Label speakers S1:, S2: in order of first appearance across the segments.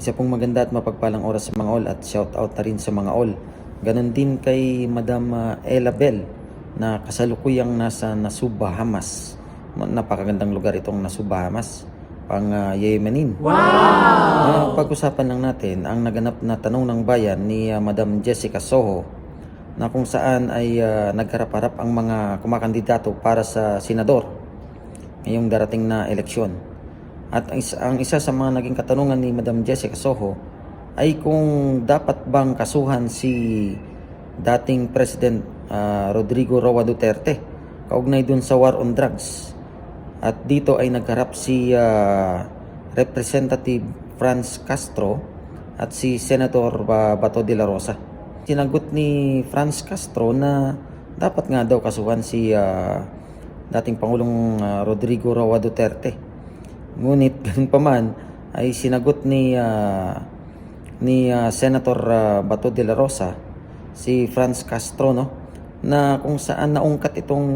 S1: Isa pong maganda at mapagpalang oras sa mga all at shout out na rin sa mga all. Ganon din kay Madam ah, Ella Bell na kasalukuyang nasa Nasu, Bahamas. Ma- Napakagandang lugar itong Nasu, Bahamas. Pang ah, Yemenin. Wow! pag-usapan lang natin ang naganap na tanong ng bayan ni ah, Madam Jessica Soho na kung saan ay ah, nagharap-harap ang mga kumakandidato para sa senador ngayong darating na eleksyon. At ang isa, ang isa sa mga naging katanungan ni Madam Jessica Soho ay kung dapat bang kasuhan si dating President ah, Rodrigo Roa Duterte kaugnay dun sa war on drugs. At dito ay nagharap si ah, Representative Franz Castro at si Senator ah, Bato de la Rosa. Sinagot ni Franz Castro na dapat nga daw kasuhan si ah, dating Pangulong ah, Rodrigo Roa Duterte. Ngunit ganun pa man ay sinagot ni ah, ni ah, Senator ah, Bato de la Rosa si Franz Castro no na kung saan naungkat itong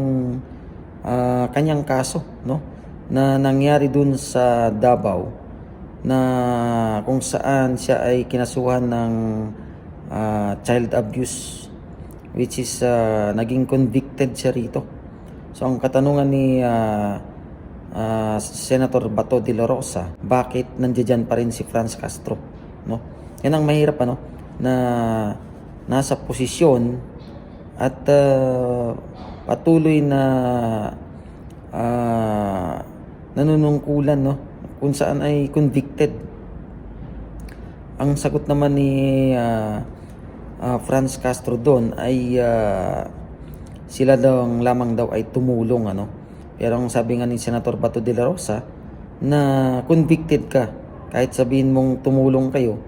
S1: ah, kanyang kaso no na nangyari dun sa Davao na kung saan siya ay kinasuhan ng ah, child abuse which is ah, naging convicted siya rito. So ang katanungan ni ah, ah, Senator Bato de la Rosa, bakit nandiyan pa rin si Franz Castro, no? Yan ang mahirap ano na nasa posisyon at ah, patuloy na ah, nanunungkulan no kung saan ay convicted. Ang sagot naman ni ah, ah, Franz Castro doon ay ah, sila daw ang lamang daw ay tumulong ano. Pero ang sabi nga ni Senator Bato de la Rosa na convicted ka. Kahit sabihin mong tumulong kayo,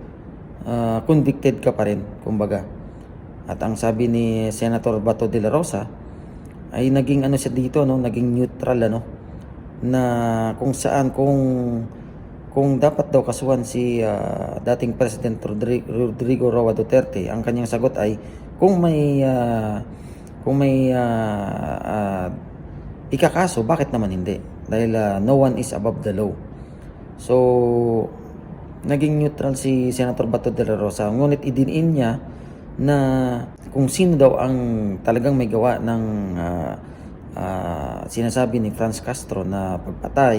S1: ah, convicted ka pa rin, kumbaga. At ang sabi ni Senator Bato de la Rosa ay naging ano siya dito no, naging neutral ano? Na kung saan kung kung dapat daw kasuhan si ah, dating President Rodri- Rodrigo Roa Duterte, ang kanyang sagot ay kung may ah, kung may ah, ah, ikakaso, bakit naman hindi? Dahil ah, no one is above the law. So, naging neutral si Senator Bato de la Rosa. Ngunit idinin niya na kung sino daw ang talagang may gawa ng ah, ah, sinasabi ni Franz Castro na pagpatay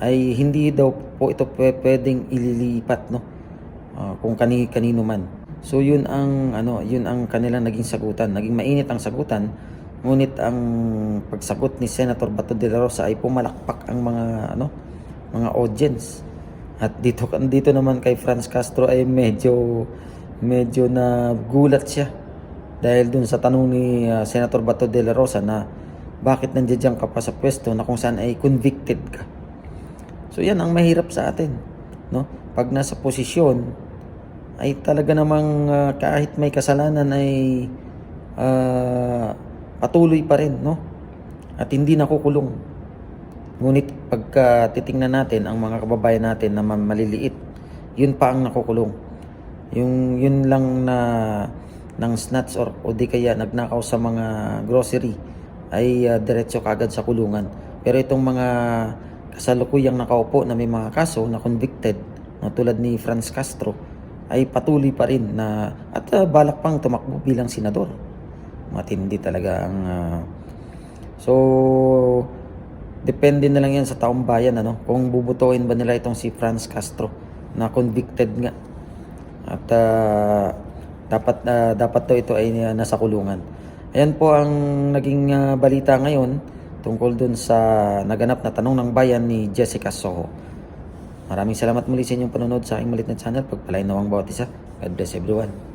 S1: ay hindi daw po ito pwe- pwedeng ililipat no Ah, kung kani kanino man. So yun ang ano, yun ang kanilang naging sagutan. Naging mainit ang sagutan. Ngunit ang pagsagot ni Senator Bato de la Rosa ay pumalakpak ang mga ano, mga audience. At dito dito naman kay Franz Castro ay medyo medyo na gulat siya dahil dun sa tanong ni ah, Senator Bato de la Rosa na bakit nandiyan ka pa sa pwesto na kung saan ay convicted ka. So yan ang mahirap sa atin, no? Pag nasa posisyon ay talaga namang ah, kahit may kasalanan ay ah, patuloy pa rin, no? At hindi nakukulong. Ngunit pagka titingnan natin ang mga kababayan natin na ma- maliliit, yun pa ang nakukulong. Yung yun lang na ng snatch or o di kaya nagnakaw sa mga grocery ay ah, diretso kagad sa kulungan. Pero itong mga kasalukuyang nakaupo na may mga kaso na convicted na tulad ni Franz Castro ay patuloy pa rin na at ah, balak pang tumakbo bilang senador. Matindi talaga ang ah, So depende na lang yan sa taong bayan ano kung bubutuin ba nila itong si Franz Castro na convicted nga. At ah, dapat ah, dapat to ito ay ah, nasa kulungan. Ayan po ang naging ah, balita ngayon tungkol dun sa naganap na tanong ng bayan ni Jessica Soho. Maraming salamat muli sa inyong panonood sa aking malit na channel. Pagpalain nawang bawat isa. God bless everyone.